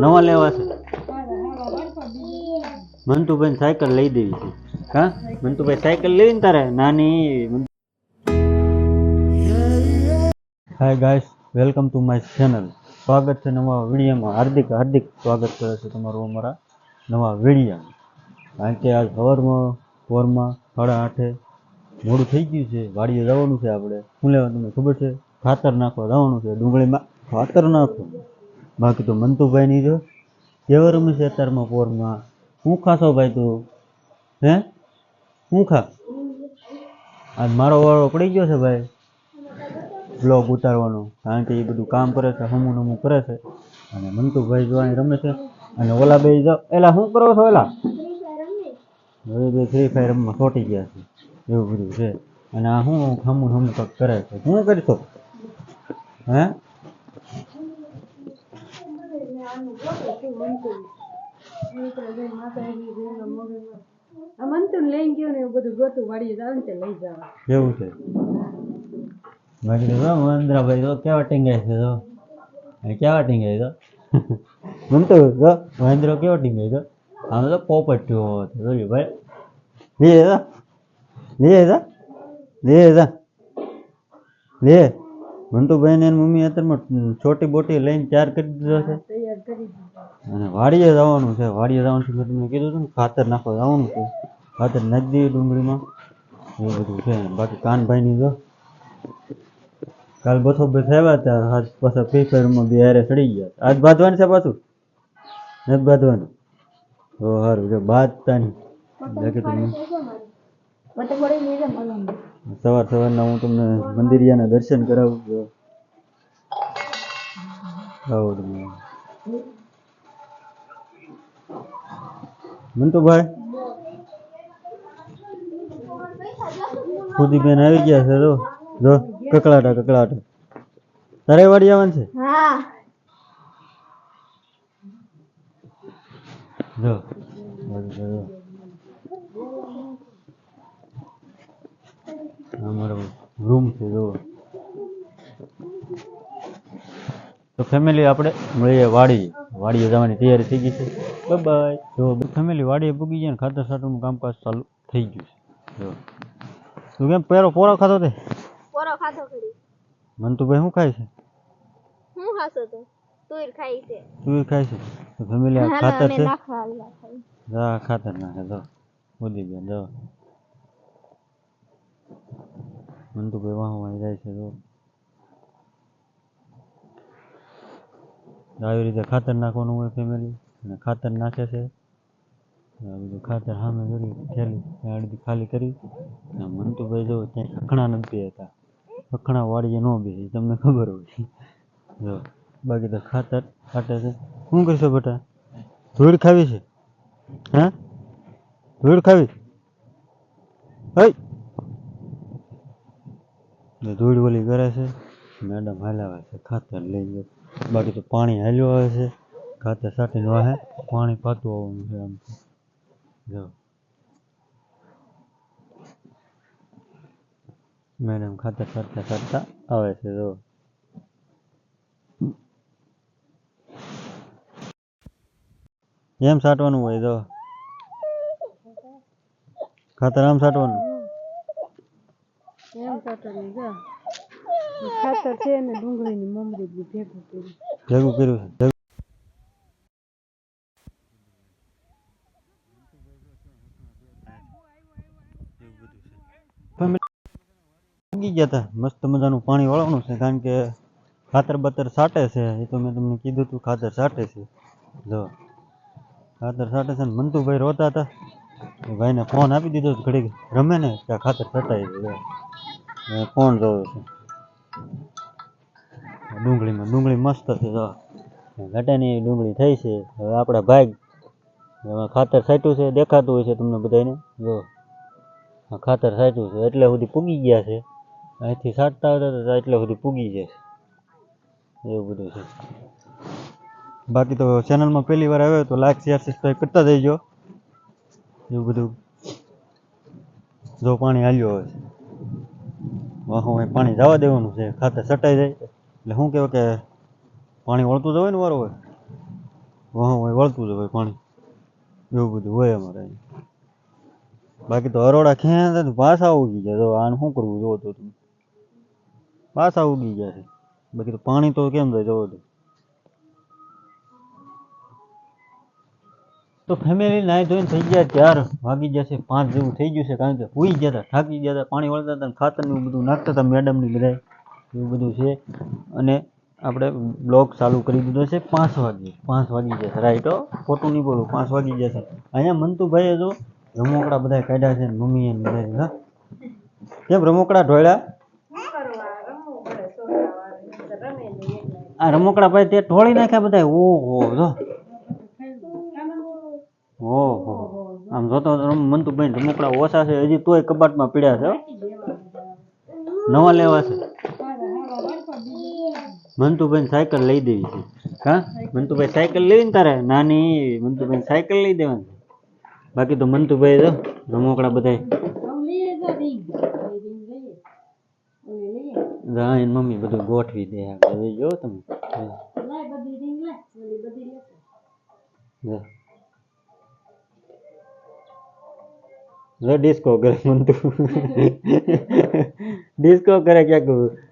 નવા લેવા છે? મંતુભાઈ સાયકલ લઈ દેવી છે. હા? મંતુભાઈ સાયકલ લેવી ને તારે? નાની hi guys welcome to my channel સ્વાગત છે નવા વિડીયોમાં. હાર્દિક હાર્દિક સ્વાગત કરે છે તમારું અમારા નવા વિડીયોમાં. કારણ કે આજ સવારમાં, પોરમાં, સાડા આઠે મોડું થઈ ગયું છે. વાડીએ જવાનું છે આપણે. શું લેવા તમને ખબર છે? ખાતર નાખવા જવાનું છે ડુંગળીમાં. ખાતર નાખવું બાકી તો મંતુભાઈની જો કેવો રમે છે અત્યારમાં પોરમાં. શું ખાશો ભાઈ તું? હે? શું ખા? આજ મારો વાળો પડી ગયો છે ભાઈ. બ્લોગ ઉતારવાનો. કારણ કે એ બધું કામ કરે છે, હમું નમું કરે છે. અને મંતુભાઈ જોવાની રમે છે. અને ઓલા બે જો, એલા શું કરો છો એલા? હવે બે ફ્રી ફાયર રમવા છોટી ગયા છે. એવું બધું છે. અને આ શું હમું હમું કંઈક કરે છે. શું કરશો હે? મંતુન લઈ ગયો ને એવું બધું ગોતું વાળી જાવ ને લઈ જવા એવું છે બાકી તો મહેન્દ્રભાઈ તો કેવા ટીંગાય છે તો? કેવા ટીંગાય તો મંતુ તો મહેન્દ્ર કેવો ટીંગાય તો આમ તો પોપટ્યો હતો. જોયું ભાઈ. લે જા લે જા લે જા લે મંતુભાઈ ને મમ્મી અત્યારમાં છોટી બોટી લઈને તૈયાર કરી દીધો છે. તૈયાર કરી દીધા અને વાડીએ જવાનું છે. વાડીએ જવાનું છે મેં તમને કીધું હતું ને ખાતર નાખવા જવાનું છે. ખાતર નાખી દઈએ ડુંગળીમાં. એ બધું છે. બાકી કાનભાઈની જો કાલ બથો બે થયા હતા આજ પાછા ફ્રી ફાયરમાં બે હારે ચડી ગયા. આજ બાંધવાનું છે પાછું? નથી બાંધવાનું તો સારું જો બાંધતા નહીં બાકી તમને સવાર સવારના હું તમને મંદિરિયાના દર્શન કરાવું છું. આવડું મંતુભાઈ ખુદીબેન આવી ગયા છે જો જો કકડાટા કકડાટા તારે વાડી આવવાનું છે હા જો બધું જો. આ અમારો રૂમ છે જો તો ફેમિલી આપણે મળીએ વાડીએ. વાડીએ જવાની તૈયારી થઈ ગઈ છે. બાય જો ફેમિલી વાડીએ પૂગી જાય ને ખાતર સાટરનું કામકાજ ચાલુ થઈ ગયું છે. જો. તું કેમ પેરો પોરો ખાતો તે? પોરો ખાતો ખરી. મંતુભાઈ શું ખાય છે? હું ખાશો તો? તુર ખાઈ છે. તું એ ખાય છે? તો ફેમિલી આ ખાતર છે? જા ખાતર નાખે જો મોદી બેન જો. ભાઈ વાહ વાહ જાય છે જો. આવી રીતે ખાતર નાખવાનું હોય ફેમિલી અને ખાતર નાખે છે. ખાતર સામે કરી ખાલી કરી મંતુભાઈ જો ત્યાં ખખણા નથી હતા ખખણા વાળીએ ન બે તમને ખબર હોય. જો, બાકી તો ખાતર ખાતે છે. શું કરશો બેટા? ધૂળ ખાવી છે? હા? ધૂળ ખાવી? હઈ! ધૂળ ઓલી કરે છે. મેડમ હલાવે છે, ખાતર લઈ ગયો બાકી તો પાણી હાલ્યું આવે છે. ખાતર સાટીને વાહે પાણી પાતું આવવાનું છે આમ જો. મેડમ ખાતર સાટતા સાટતા આવે છે, જો. એમ સાટવાનું હોય તો ખાતર આમ સાટવાનું? એમ ચટણી જો. ખાતર છે ને ડુંગળીની મમરી બી ભેગું કર્યું ભેગું કર્યું છે ભેગું ઉગી ગયા હતા મસ્ત મજાનું પાણી વાળવાનું છે કારણ કે ખાતર બતર સાટે છે એ તો મેં તમને કીધું હતું ખાતર સાટે છે જો ખાતર સાટે છે ને મંતુભાઈ રોતા હતા એ ભાઈને ફોન આપી દીધો તો ઘડીક રમે ને ત્યાં ખાતર સટાઈ જાય ફોન જોવે છે ડુંગળીમાં, ડુંગળી મસ્ત છે, જો. ઘટાની ડુંગળી થઈ છે. હવે આપણા ભાગ એમાં ખાતર છાંટ્યું છે, દેખાતું હોય છે તમને બધાને જો ખાતર છાંટ્યું છે, એટલે સુધી પૂગી ગયા છે. અહીંથી છાંટતા હતા એટલે સુધી પૂગી જશે એવું બધું છે. બાકી તો ચેનલમાં પહેલી વાર આવ્યો તો લાઈક શેર સબસ્ક્રાઈબ કરતા જઈજો. એવું બધું. જો પાણી હાલ્યો હોય. વાહો પાણી જવા દેવાનું છે ખાતર સટાઈ જાય એટલે શું કહેવાય કે પાણી વળતું જ હોય ને વારો હોય? વાહો હોય વળતું જ હોય પાણી. એવું બધું હોય અમારે બાકી તો હરોડા ખેંચે પાછા ઉગી જાય તો આને શું કરવું, જોવો તો તમે. પાછા ઉગી જાય બાકી તો પાણી તો કેમ થાય જોવો તો. તો ફેમિલી નાહી ધોઈને થઈ ગયા ચાર વાગી જશે પાંચ જેવું થઈ ગયું છે કારણ કે હુઈ ગયા હતા, થાકી ગયા હતા, પાણી વળતા હતા ખાતર ને બધું નાખતા હતા મેડમની બધા એવું બધું છે. અને આપણે બ્લોગ ચાલુ કરી દીધો છે પાંચ વાગે, પાંચ વાગી જશે રાઈટ ખોટું નહીં બોલું, પાંચ વાગી જશે અહીંયા મંતુભાઈએ જો રમોકડા બધા કાઢ્યા છે ને મમ્મીએ બધા હા? કેમ રમોકડા ઢોળ્યા? આ રમોકડા ભાઈ તે ઢોળી નાખ્યા બધા ઓહો, જો. ઓહો. આમ જોતો તો મંતુભાઈ રમકડા ઓછા છે હજી તોય કબાટમાં પીડ્યા છે નવા લેવા છે. મંતુભાઈ સાયકલ લઈ દેવી છે. હા? મંતુભાઈ સાયકલ લેવી ને તારે? નાની મંતુભાઈ સાયકલ લઈ દેવાની. બાકી તો મંતુભાઈ જો રમકડા બધા મમ્મી બધું ગોઠવી દે જો તમે. જો. જો ડિસ્કો કરે મંતુ ડિસ્કો કરે ક્યાંક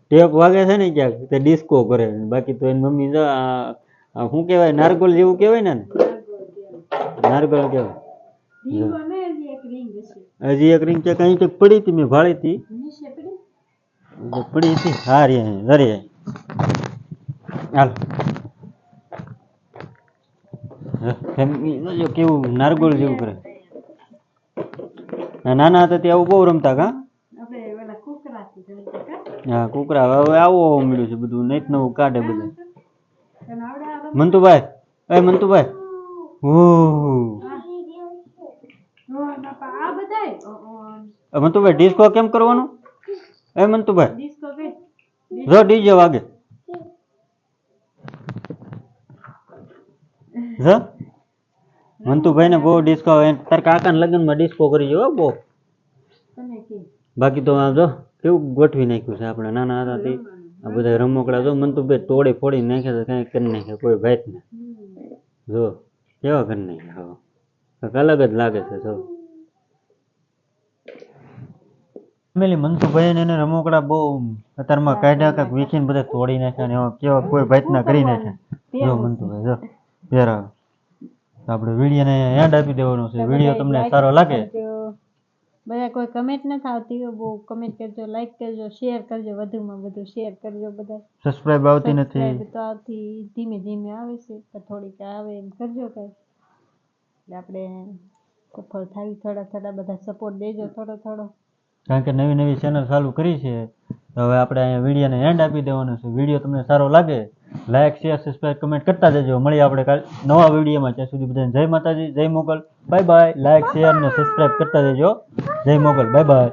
ટેપ વાગે છે ને ક્યાંક તે ડિસ્કો કરે બાકી તો એની મમ્મી જો આ આ શું કહેવાય નારગોલ જેવું કહેવાય ને નારગોલ કહેવાય હજી એક રીંગ ક્યાંક અહીં ક્યાંક પડી હતી મેં ભાળી હતી તો પડી હતી હા રે જરે હાલ જો કેવું નારગોલ જેવું કરે આ નાના હતા ત્યાં આવું બહુ રમતા કા? હા કુકરા. હવે આવું આવું મળ્યું છે બધું. નહીં નવું કાઢે બધું. મંતુભાઈ. એ મંતુભાઈ. ઓહ મંતુભાઈ ડિસ્કો કેમ કરવાનું? એ મંતુભાઈ. જો ડીજે વાગે. જો. મંતુભાઈ ને બહુ ડિસ્કો તાર કાકા લગ્નમાં ડિસ્કો કરી જો બહુ. બાકી તો આ જો કેવું ગોઠવી નાખ્યું છે આપણે? નાના હતા તે. આ બધા રમકડા જો મંતુભાઈ તોડી ફોડી નાખ્યા તો કાંઈ કરી નાખ્યા કોઈ ભાઈ ને. જો કેવા કરી નાખ્યા હવે કંઈક અલગ જ લાગે છે જો. ફેમિલી મંતુભાઈ ને એને રમકડા બહુ અત્યારમાં કાઢ્યા કાંઈક વીખીને બધા તોડી નાખ્યા ને એવા કેવા કોઈ ભાઈના કરી નાખ્યા. જો મંતુભાઈ જો. પહેરાવે તો આપણે વિડીયોને એન્ડ આપી દેવાનો છે. વીડિયો તમને સારો લાગે. બધા કોઈ કમેન્ટ નથી આવતી હોય બહુ કમેન્ટ કરજો લાઈક કરજો શેર કરજો વધુમાં વધુ શેર કરજો બધા. સબસ્ક્રાઇબ આવતી નથી. તો આવતી ધીમે ધીમે આવે છે તો થોડીક આવે એમ કરજો કઈ. એટલે આપણે સફળ થાય થોડા થોડા બધા સપોર્ટ દેજો થોડો થોડો. કારણ કે નવી નવી ચેનલ ચાલુ કરી છે. તો હવે આપણે અહીંયા વિડીયોને એન્ડ આપી દેવાનો છે. વીડિયો તમને સારો લાગે લાઈક શેર સબસ્ક્રાઈબ કમેન્ટ કરતા જજો. મળીએ આપણે કાલ નવા વિડીયોમાં. ત્યાં સુધી બધાને જય માતાજી, જય Mogal. Bye bye like share ને સબસ્ક્રાઈબ કરતા જજો. જય મોગલ. Bye by